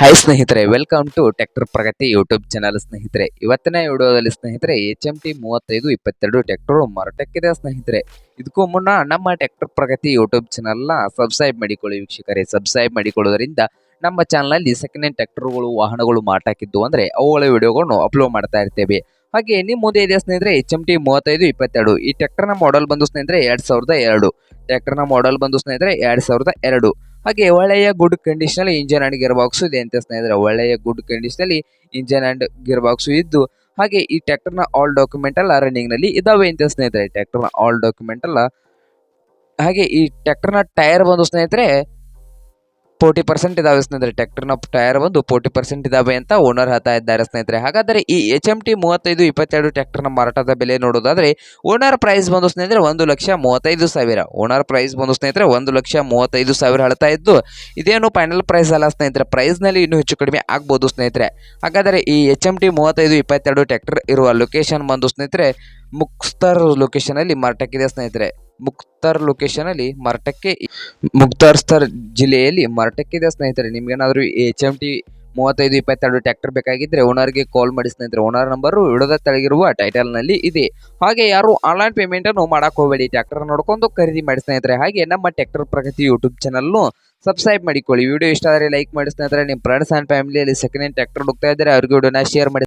Hi ಸ್ನೇಹಿತರೆ. Welcome to tractor Pragati YouTube channel ಸ್ನೇಹಿತರೆ. ಇವತ್ತಿನ ವಿಡಿಯೋದಲ್ಲಿ, ಸ್ನೇಹಿತರೆ ಎಚ್ ಎಂ ಟಿ ಮೂವತ್ತೈದು ಇಪ್ಪತ್ತೆರಡು ಟ್ಯಾಕ್ಟರ್ ಮರಟಕ್ಕಿದೆ, ಸ್ನೇಹಿತರೆ. ಇದಕ್ಕೂ ಮುನ್ನ ನಮ್ಮ ಟ್ರ್ಯಾಕ್ಟರ್ ಪ್ರಗತಿ ಯೂಟ್ಯೂಬ್ ಚಾನಲ್ನ ಸಬ್ಸ್ಕ್ರೈಬ್ ಮಾಡಿಕೊಳ್ಳಿ ವೀಕ್ಷಕರೇ. ಸಬ್ಸ್ಕ್ರೈಬ್ ಮಾಡಿಕೊಳ್ಳೋದ್ರಿಂದ ನಮ್ಮ ಚಾನಲಲ್ಲಿ ಸೆಕೆಂಡ್ ಹ್ಯಾಂಡ್ ಟ್ಯಾಕ್ಟರ್ಗಳು ವಾಹನಗಳು ಮಾರಾಟಕ್ಕಿದ್ದು ಅಂದರೆ ಅವುಗಳ ವಿಡಿಯೋಗಳನ್ನು ಅಪ್ಲೋಡ್ ಮಾಡ್ತಾ ಇರ್ತೇವೆ. ಹಾಗೆ ನಿಮ್ಮ ಮುಂದೆ ಇದೆ, ಸ್ನೇಹಿತರೆ ಎಚ್ ಎಂ ಟಿ ಮೂವತ್ತೈದು ಇಪ್ಪತ್ತೆರಡು. ಈ ಟ್ಯಾಕ್ಟರ್ನ ಮಾಡೆಲ್ ಬಂದು, ಸ್ನೇಹಿತರೆ, ಎರಡು ಸಾವಿರದ ಎರಡು. ಟ್ಯಾಕ್ಟರ್ನ ಮಾಡೆಲ್ ಬಂದು, ಸ್ನೇಹಿತರೆ, ಎರಡು ಸಾವಿರದ ಎರಡು. ಹಾಗೆ ಒಳ್ಳೆಯ good condition engine and gear box ಇದೆ ಅಂತ ಸ್ನೇಹಿತರೆ. ಒಳ್ಳೆಯ ಗುಡ್ ಕಂಡೀಷನ್ ಅಲ್ಲಿ ಇಂಜಿನ್ ಅಂಡ್ ಗಿಯರ್ ಬಾಕ್ಸ್ ಇದ್ದು, ಹಾಗೆ ಈ ಟ್ರ್ಯಾಕ್ಟರ್ನ ಆಲ್ ಡಾಕ್ಯುಮೆಂಟ್ ಎಲ್ಲ ರನ್ನಿಂಗ್ನಲ್ಲಿ ಇದಾವೆ ಅಂತ ಸ್ನೇಹಿತರೆ. ಟ್ರ್ಯಾಕ್ಟರ್ನ ಆಲ್ ಡಾಕ್ಯುಮೆಂಟ್ ಎಲ್ಲ, ಹಾಗೆ ಈ ಟ್ರ್ಯಾಕ್ಟರ್ನ ಟೈರ್ ಬಂದು ಸ್ನೇಹಿತರೆ ಫೋರ್ಟಿ ಪರ್ಸೆಂಟ್ ಇದಾವೆ ಸ್ನೇಹಿತರೆ. ಟ್ರ್ಯಾಕ್ಟರ್ನ ಟೈರ್ ಒಂದು ಫೋರ್ಟಿ ಪರ್ಸೆಂಟ್ ಇದಾವೆ ಅಂತ ಓನರ್ ಹೇಳ್ತಾ ಇದ್ದಾರೆ ಸ್ನೇಹಿತರೆ. ಹಾಗಾದ್ರೆ ಈ ಎಚ್ ಎಂ ಟಿ ಮೂವತ್ತೈದು, ಇಪ್ಪತ್ತೆರಡು ಟ್ರ್ಯಾಕ್ಟರ್ನ ಮಾರಾಟದ ಬೆಲೆ ನೋಡೋದಾದ್ರೆ ಓನರ್ ಪ್ರೈಸ್ ಬಂದು ಸ್ನೇಹಿತರೆ ಒಂದು ಲಕ್ಷ ಮೂವತ್ತೈದು ಸಾವಿರ. ಓನರ್ ಪ್ರೈಸ್ ಬಂದು ಸ್ನೇಹಿತರೆ ಒಂದು ಲಕ್ಷ ಮೂವತ್ತೈದು ಸಾವಿರ ಹೇಳ್ತಾ ಇದ್ದು, ಇದೇನು ಫೈನಲ್ ಪ್ರೈಸ್ ಅಲ್ಲ ಸ್ನೇಹಿತರೆ. ಪ್ರೈಸ್ನಲ್ಲಿ ಇನ್ನೂ ಹೆಚ್ಚು ಕಡಿಮೆ ಆಗ್ಬೋದು ಸ್ನೇಹಿತರೆ. ಹಾಗಾದರೆ ಈ ಎಚ್ ಎಂ ಟಿ ಮೂವತ್ತೈದು, ಇಪ್ಪತ್ತೆರಡು ಟ್ರ್ಯಾಕ್ಟರ್ ಇರುವ ಲೊಕೇಶನ್ ಬಂದು ಸ್ನೇಹಿತರೆ ಮುಕ್ತರ್ ಲೊಕೇಶನಲ್ಲಿ ಇದೆ ಸ್ನೇಹಿತರೆ. ಮುಕ್ತರ್ ಲೊಕೇಶನಲ್ಲಿ ಮಾರಾಟಕ್ಕೆ ಮುಕ್ತರ್ ಸ್ಥರ್ ಜಿಲ್ಲೆಯಲ್ಲಿ ಮಾರಾಟಕ್ಕಿದೆ ಸ್ನೇಹಿತರೆ. ನಿಮ್ಗೇನಾದರೂ ಎಚ್ ಎಂ ಟಿ ಮೂವತ್ತೈದು, ಇಪ್ಪತ್ತೆರಡು ಟ್ರ್ಯಾಕ್ಟರ್ ಬೇಕಾಗಿದ್ದರೆ ಓನರ್ಗೆ ಕಾಲ್ ಮಾಡಿ ಸ್ನೇಹಿತರೆ. ಓನರ್ ನಂಬರು ವಿಡೋದ ತೆಳಗಿರುವ ಟೈಟಲ್ನಲ್ಲಿ ಇದೆ. ಹಾಗೆ ಯಾರು ಆನ್ಲೈನ್ ಪೇಮೆಂಟನ್ನು ಮಾಡಕ್ ಹೋಗಬೇಡಿ. ಟ್ರ್ಯಾಕ್ಟರ್ ನೋಡ್ಕೊಂಡು ಖರೀದಿ ಮಾಡಿ ಸ್ನೇಹಿತರೆ. ಹಾಗೆ ನಮ್ಮ ಟ್ರ್ಯಾಕ್ಟರ್ ಪ್ರಗತಿ ಯೂಟ್ಯೂಬ್ ಚಾನಲ್ನು ಸಬ್ಸ್ಕ್ರೈಬ್ ಮಾಡಿಕೊಳ್ಳಿ. ವಿಡಿಯೋ ಇಷ್ಟ ಆದರೆ ಲೈಕ್ ಮಾಡಿ ಸ್ನೇಹಿತರೆ. ನಿಮ್ಮ ಫ್ರೆಂಡ್ಸ್ ಆ್ಯಂಡ್ ಫ್ಯಾಮಿಲಿಯಲ್ಲಿ ಸೆಕೆಂಡ್ ಹ್ಯಾಂಡ್ ಟ್ರ್ಯಾಕ್ಟರ್ ಹುಡುಕ್ತಾ ಇದ್ದಾರೆ ಅವ್ರಿಗೆ ವಿಡಿಯೋನ ಶೇರ್ ಮಾಡಿ.